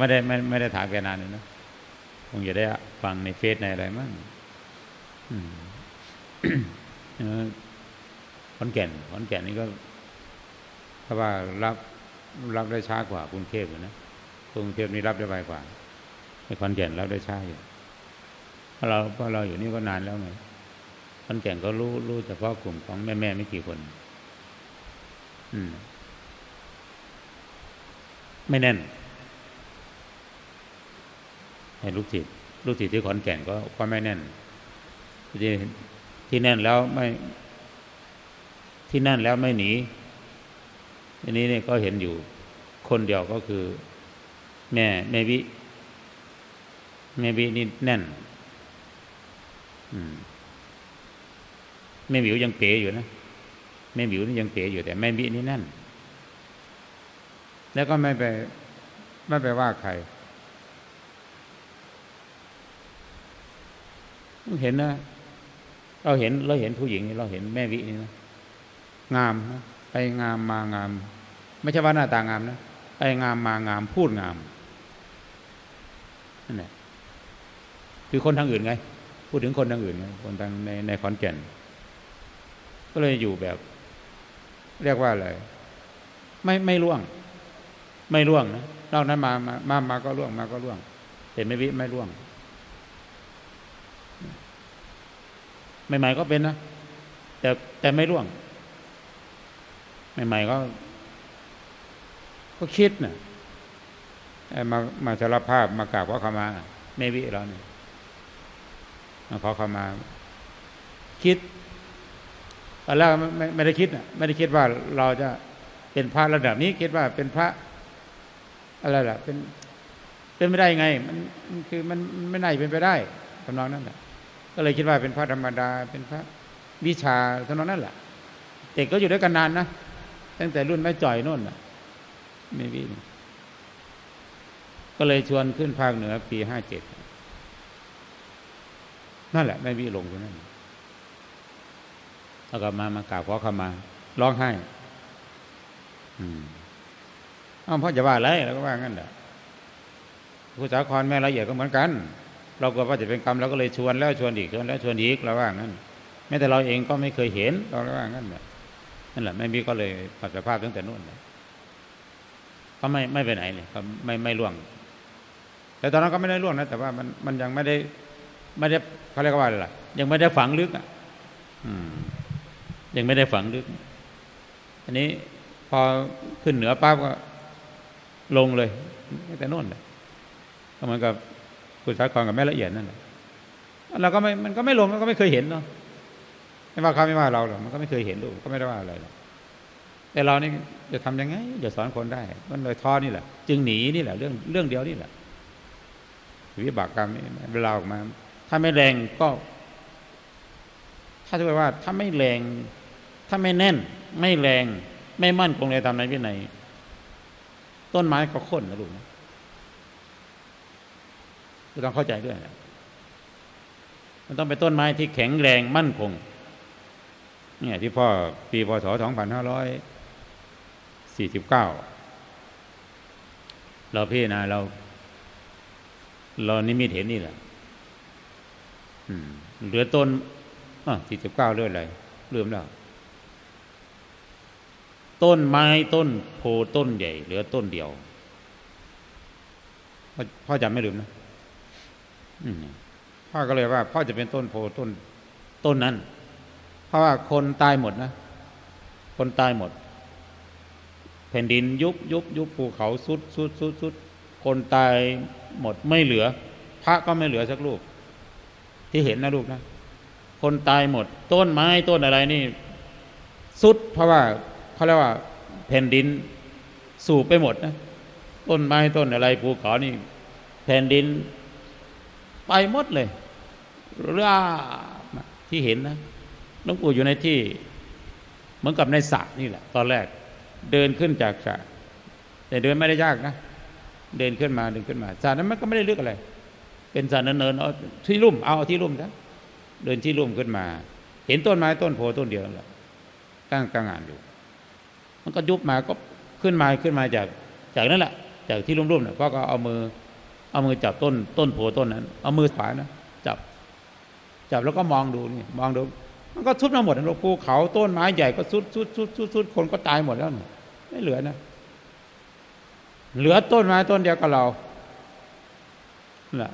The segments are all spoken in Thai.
ไม่ได้ไม่ไม่ได้ถามแกนานเลยนะคงจะได้ฟังในเฟซในอะไรมั่งอืมเออขอนแก่นขอนแก่นนี่ก็เพราว่ารับรับได้ช้ากว่ากรุงเทพอยู่นะกรุงเทพนี่รับได้ไวกว่าในขอนแก่นรับได้ช้าอยู่เพราะเราเพราะเราอยู่นี่ก็นานแล้วไงขอนแก่นก็รู้รู้เฉพาะกลุ่มของแม่แม่ไม่กี่คน อืม ไม่แน่น ให้ลูกศิษย์ลูกศิษย์ที่ขอนแก่นก็ก็ไม่แน่น ที่ที่แน่นแล้วไม่ ที่นั่นแล้วไม่หนีทีนี้เนี่ยก็เห็นอยู่คนเดียวก็คือ แม่แม่วิแม่วินี่แน่นอืมแม่หวิวยังเป๋อยู่นะแม่หวิวนี่ยังเป๋อยู่แต่แม่วินี่แน่น แล้วก็ไม่ไปไม่ไปว่าใคร เห็นนะ เราเห็นเราเห็นผู้หญิงเราเห็นแม่วินี่นะงามนะไปงามมางาม ไม่ใช่ว่าหน้าตางามนะไปงามมางามพูดงามนั่นแหละคือคนทางอื่นไง พูดถึงคนทางอื่นไงคนทางในในขอนแก่น ก็เลยอยู่แบบ เรียกว่าอะไรไม่ไม่ล่วง ไม่ล่วงนะนอกนั้นมามามามาก็ล่วงมาก็ล่วงเห็นไม่วิไม่ล่วง ใหม่ๆก็เป็นนะแต่แต่ไม่ล่วง ใหม่ๆก็ ก็คิดนะเอ้ยมามาสารภาพมากราบขอขมาไม่วิเราเนี่ยมาขอขมา คิดตอนแรกไม่ไม่ได้คิดนะไม่ได้คิดว่าเราจะเป็นพระระดับนี้คิดว่าเป็นพระ อะไรล่ะ เป็นเป็นไม่ได้ไง มันคือมันไม่น่าเป็นไปได้ทำนองนั้นแหละ ก็เลยคิดว่าเป็นพระธรรมดา เป็นพระวิชาเทำนองนั้นแหละเด็กก็อยู่ด้วยกันนานนะตั้งแต่รุ่นแม่จ่อยโน่นน่ะไม่วิ่งก็เลยชวนขึ้นภาคเหนือปีห้าเจ็ดนั่นแหละแม่วิ่ลงตรงนั้นแล้วก็มามากราบขอขมาร้องไห้ อืมอ้าวพ่อจะว่าอะไรเราก็ว่างั้นแหละผู้สาครแม่ละเอียดก็เหมือนกัน เราก็ว่าจะเป็นกรรมเราก็เลยชวนแล้วชวนอีกชวนแล้วชวนอีกเราว่างั้นแม้แต่เราเองก็ไม่เคยเห็นเราว่างั้นแหละนั่นแหละไม่มีก็เลยปัดสภาพตั้งแต่นู่นเลยก็ไม่ไม่ไปไหนเลยก็ไม่ไม่ล่วง แต่ตอนนั้นก็ไม่ได้ล่วงนะแต่ว่ามันมันยังไม่ได้ไม่ได้เขาเรียกว่าอะไรยังไม่ได้ฝังลึกอะอืมยังไม่ได้ฝังลึก อันนี้พอขึ้นเหนือปั๊บก็ลงเลยแต่โน่นเลยก็เหมือนกับ คุณสาครกับแม่ละเอียดนั่นแหละเราก็ไม่มันก็ไม่ลงมันก็ไม่เคยเห็นเนาะไม่ว่าเขาไม่ว่าเราหรอกมันก็ไม่เคยเห็นลูก็ไม่ได้ว่าอะไรหรอกแต่เรานี่จะทำยังไงจะสอนคนได้มันเลยท้อนี่แหละ จึงหนีนี่แหละ เรื่องเรื่องเดียวนี่แหละวิบากกรรมเวลาออกมา ถ้าไม่แรงก็ ถ้าจะว่า ถ้าไม่แรง ถ้าไม่แน่น ไม่แรง ไม่มั่นคงในธรรมในวินัยต้นไม้ก็ค่นนะลูกนะ ก็ต้องเข้าใจด้วย มันต้องเป็นต้นไม้ที่แข็งแรงมั่นคง เนี่ยที่พ่อปีพศ 2549 เราพี่นะเรา เรานิมิตเห็นนี่แหละเหลือต้นอะ49เรื่องอะไรลืมแล้วต้นไม้ต้นโพต้นใหญ่ เหลือต้นเดียวพ่อจำไม่ลืมนะ พ่อก็เลยว่า พ่อจะเป็นต้นโพต้นต้นนั้น เพราะว่าคนตายหมดนะ คนตายหมด แผ่นดินยุบยุบยุบภูเขาสุดสุดสุดสุดคนตายหมดไม่เหลือ พระก็ไม่เหลือสักรูป ที่เห็นนะลูกนะ คนตายหมด ต้นไม้ต้นอะไรนี่ สุดเพราะว่าเขาเรียกว่า แผ่นดินสูบไปหมดนะ ต้นไม้ต้นอะไรภูเขานี่ แผ่นดิน ไปหมดเลยร่าที่เห็นนะหลวงปู่อยู่ในที่ เหมือนกับในสระนี่แหละ ตอนแรกเดินขึ้นจากสระแต่เดินไม่ได้ยากนะ เดินขึ้นมาเดินขึ้นมาสระนั้นมันก็ไม่ได้ลึกอะไร เป็นสระเนินๆเอาที่ลุ่มเอาที่ลุ่มนะเดินที่ลุ่มขึ้นมา เห็นต้นไม้ต้นโพต้นเดียวแหละตั้งกลางงานอยู่ มันก็ยุบมาก็ขึ้นมาขึ้นมาจากจากนั้นแหละ จากที่รุ่มๆเนี่ยพ่อก็เอามือ เอามือจับต้นต้นโพต้นนั้น เอามือขวานะจับ จับแล้วก็มองดูนี่มองดูมันก็สุดมาหมดนะลูกภูเขาต้นไม้ใหญ่ก็สุดสุดสุดสุดสุดคนก็ตายหมดแล้วนี่ไม่เหลือนะ เหลือต้นไม้ต้นเดียวกับเราน่ะ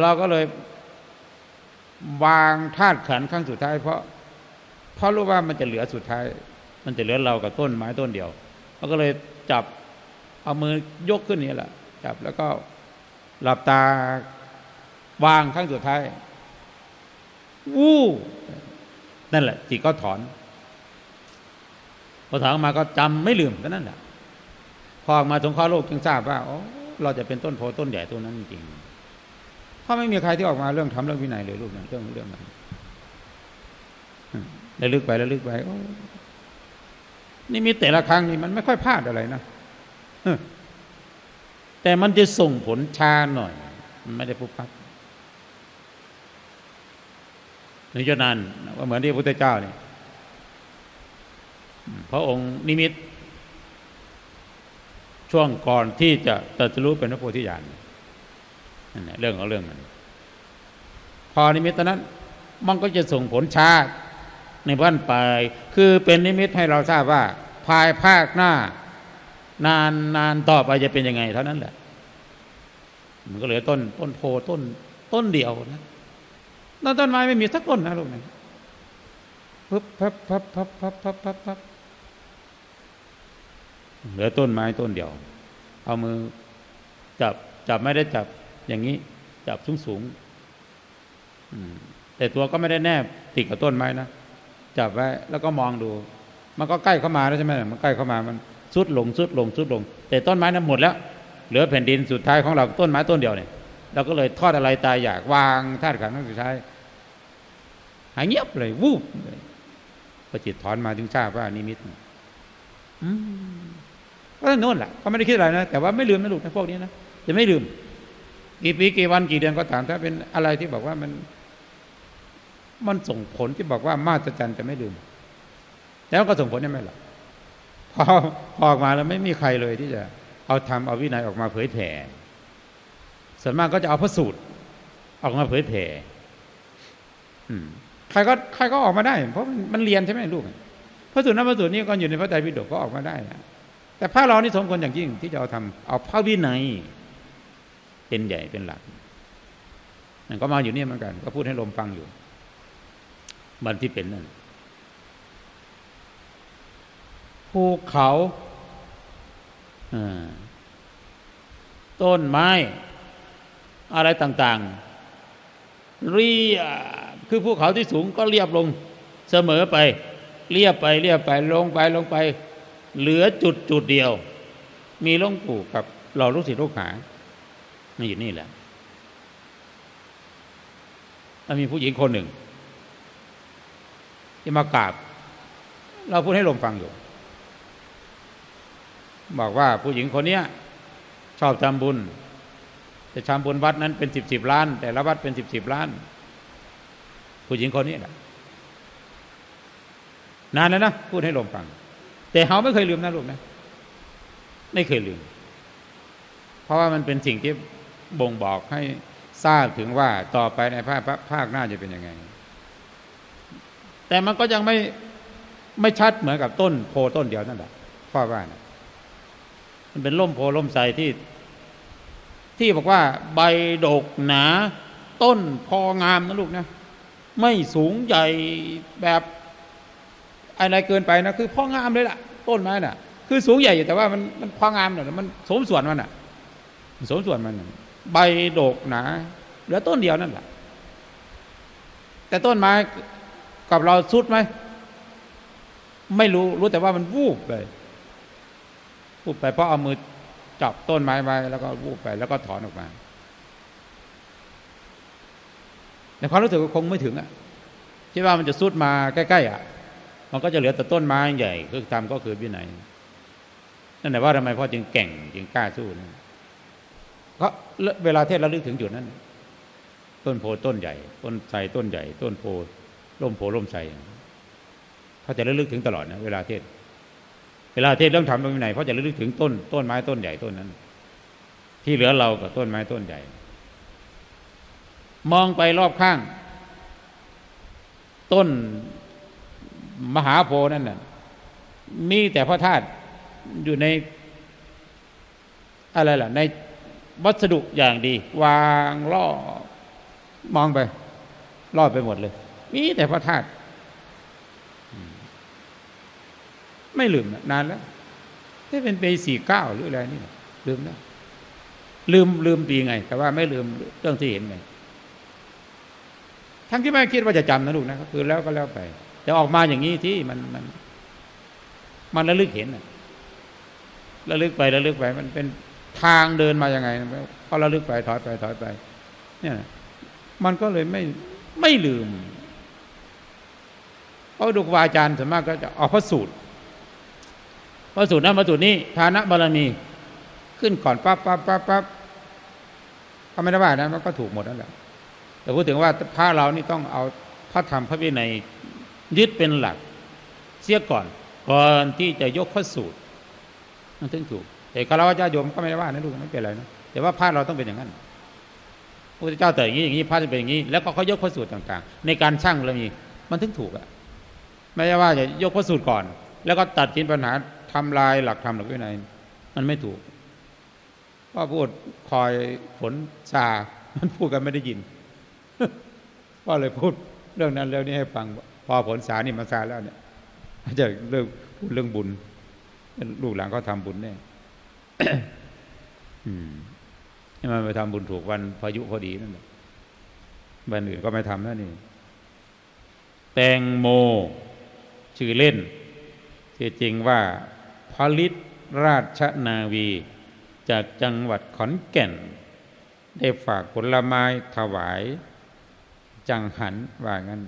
เราก็เลยวางธาตุขันครั้งสุดท้าย เพราะเพราะรู้ว่ามันจะเหลือสุดท้าย มันจะเหลือเรากับต้นไม้ต้นเดียวเราก็เลยจับเอามือยกขึ้นนี่แหละจับแล้วก็ หลับตาวางครั้งสุดท้าย วู้นั่นแหละ จิตก็ถอนพอถอนมาก็จำไม่ลืมก็นั่นแหละพอออกมาสงเคราะห์โลกจึงทราบว่าอ๋อเราจะเป็นต้นโพต้นใหญ่ต้นนั้นจริงเพราะไม่มีใครที่ออกมาเรื่องทำเรื่องวินัยเลยลูกนั้นเรื่องเรื่องนั้นแล้วลึกไปแล้วลึกไปนี่มีแต่ละครั้งนี่มันไม่ค่อยพลาดอะไรนะ แต่มันจะส่งผลช้าหน่อย มันไม่ได้ปุ๊บปั๊บนึกจะนานว่าเหมือนที่พระพุทธเจ้าเนี่ยพระองค์นิมิต ช่วงก่อนที่จะตรัสรู้เป็นพระโพธิญาณนั่นแหละเรื่องของเรื่องมันพอนิมิตตอนนั้น มันก็จะส่งผลช้าในบ้านปคือเป็นนิมิตให้เราทราบว่า ภายภาคหน้า นานนานต่อไปจะเป็นยังไง เท่านั้นแหละ มันก็เหลือต้น ต้นโพต้น ต้นเดียวนะต้นต้นไม้ไม่มีสักต้นนะลูกนะปึ๊บพับพับพับพับพับพับพับเหลือต้นไม้ต้นเดียว เอามือจับจับไม่ได้จับอย่างนี้ จับสูงสูงอืมแต่ตัวก็ไม่ได้แนบติดกับต้นไม้นะจับไว้แล้วก็มองดู มันก็ใกล้เข้ามาแล้วใช่ไหมมันใกล้เข้ามามัน สุดลงสุดลงสุดลง แต่ต้นไม้นั้นหมดแล้ว เหลือแผ่นดินสุดท้ายของเราต้นไม้ต้นเดียวเนี่ยเราก็เลยทอดอะไรตายอยากวางธาตุขันธ์สุดท้ายหายเงียบเลยวูบเลยพอจิตถอนมาถึงทราบว่านิมิตก็โน่นแหละเขาไม่ได้คิดอะไรนะแต่ว่าไม่ลืมนะลูกนะพวกนี้นะจะไม่ลืม กี่ปีกี่วันกี่เดือนก็ตามถ้าเป็นอะไรที่บอกว่ามัน มันส่งผลที่บอกว่ามาตรจันจะไม่ลืม แล้วก็ส่งผลได้ไหมล่ะ พอออกมาแล้วไม่มีใครเลยที่จะเอาทำเอาวินัยออกมาเผยแผ่ส่วนมากก็จะเอาพระสูตรออกมาเผยแผ่ใครก็ใครก็ออกมาได้ เพราะมันเรียนใช่ไหมลูกพระสูตรนั้นพระสูตรนี้ก็อยู่ในพระไตรปิฎกก็ออกมาได้นะแต่พระเรานี่สมควรอย่างยิ่งที่จะเอาทำเอาพระวินัย เป็นใหญ่เป็นหลักนั่นก็มาอยู่นี่เหมือนกัน ก็พูดให้ลมฟังอยู่ มันที่เป็นนั่น ภูเขาต้นไม้ อะไรต่างๆ เรียบคือภูเขาที่สูงก็เรียบลงเสมอไป เรียบไปเรียบไปลงไปลงไป เหลือจุดจุดเดียว มีหลวงปู่กับเราลูกศิษย์ลูกหานี่อยู่นี่แหละแล้วมีผู้หญิงคนหนึ่งที่มากราบ เราพูดให้ลมฟังอยู่ บอกว่าผู้หญิงคนเนี้ยชอบทำบุญจะทำบุญวัดนั้นเป็นสิบสิบล้าน แต่ละวัดเป็นสิบสิบล้าน ผู้หญิงคนนี้แหละนานแล้วนะพูดให้ลมฟัง แต่เขาไม่เคยลืมนะลูกนะ ไม่เคยลืม เพราะว่ามันเป็นสิ่งที่บ่งบอกให้ทราบถึงว่าต่อไปในภาคภาคหน้าจะเป็นยังไง แต่มันก็ยังไม่ไม่ชัดเหมือนกับต้นโพต้นเดียวนั่นแหละพ่อว่านะ มันเป็นล่มโพล่มไทรที่ ที่บอกว่า ใบดกหนา ต้นพองามนะลูกนะ ไม่สูงใหญ่แบบอะไรเกินไปนะคือพองามเลยล่ะ ต้นไม้น่ะ คือสูงใหญ่อยู่แต่ว่ามันมันพองามน่ะมันสมส่วนมันน่ะสมส่วนมัน ใบดกหนาเหลือต้นเดียวนั่นแหละแต่ต้นไม้กับเราสุดไหมไม่รู้รู้แต่ว่ามันวูบไป วูบไปเพราะเอามือจับต้นไม้ไว้ แล้วก็วูบไปแล้วก็ถอนออกมาในความรู้สึกก็คงไม่ถึงอะคิดว่ามันจะสุดมาใกล้ๆอะ มันก็จะเหลือแต่ต้นไม้ใหญ่คือทำก็คือวินัยนั่นแหละว่าทำไมพ่อจึงแก่งจึงกล้าสู้นะเพราะเวลาเทศเราลึกถึงจุดนั้น ต้นโพต้นใหญ่ ต้นไทรต้นใหญ่ ต้นโพร่มโพร่มไทรเขาจะระลึกถึงตลอดนะเวลาเทศ วลาเทศเรื่องทำตรงไหนเขาะจะระลึกถึงต้นต้นไม้ต้นใหญ่ต้นนั้น ที่เหลือเรากับต้นไม้ต้นใหญ่ มองไปรอบข้าง ต้นมหาโพนั่นน่ะมีแต่พระธาตุอยู่ใน อะไรล่ะ ในวัสดุอย่างดี วางล่อมองไป รอบไปหมดเลย มีแต่พระธาตุอืม ไม่ลืมนานแล้วนี่เป็นปีสี่เก้าหรืออะไรนี่ลืมแล้วลืมลืมปีไง แต่ว่าไม่ลืมเรื่องที่เห็นไงทั้งที่ไม่คิดว่าจะจำนะลูกนะก็คือแล้วก็แล้วไป แต่ออกมาอย่างนี้ที่มันมัน มันระลึกเห็นะระลึกไประลึกไป มันเป็นทางเดินมาอยังไงพอระลึกไปถอยไปถอยไป เนี่ย มันก็เลยไม่ไม่ลืมเพราะดูครูบาอาจารย์ส่วนมากก็จะเอาพระสูตร พระสูตรนั้นพระสูตรนี้ฐานะบารมี ขึ้นก่อนปั๊บปั๊บปั๊บปั๊บก็ไม่ได้ว่านะมันก็ถูกหมดนั่นแหละแต่พูดถึงว่าพระเรานี่ต้องเอาพระธรรมพระวินัยยึดเป็นหลัก เสียก่อน ก่อนที่จะยกพระสูตรมันถึงถูกแต่คารวะญาติโยมก็ไม่ได้ว่านะลูกไม่เป็นไรนะแต่ว่าพระเราต้องเป็นอย่างนั้นพระพุทธเจ้าแต่อย่างนี้อย่างนี้พระจะเป็นอย่างนี้ แล้วก็เขายกพระสูตรต่าง ๆ ในการช่างเรามีมันถึงถูกอะไม่ใช่ว่าจะยกพระสูตรก่อน แล้วก็ตัดสินปัญหา ทำลายหลักธรรมหลักวินัยมันไม่ถูกก็พูดคอยฝนซามันพูดกันไม่ได้ยินก็เลยพูดเรื่องนั้นเรื่องนี้ให้ฟัง พอผลสานี่มาซาแล้วเนี่ยจะเรื่องพูดเรื่องบุญลูกหลานก็ทำบุญแน่มให้มันไปทำบุญถูกวันพายุพอดีนั่นแหละวันอื่นก็ไม่ทำนั่นนี่ แตงโม ชื่อเล่นที่จริงว่า ลิตราชนาวี จากจังหวัดขอนแก่น ได้ฝากผลไม้ถวาย จังหันว่างั้น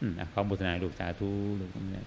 อืมอะขอบุญนาลูกสาธุลูกนี่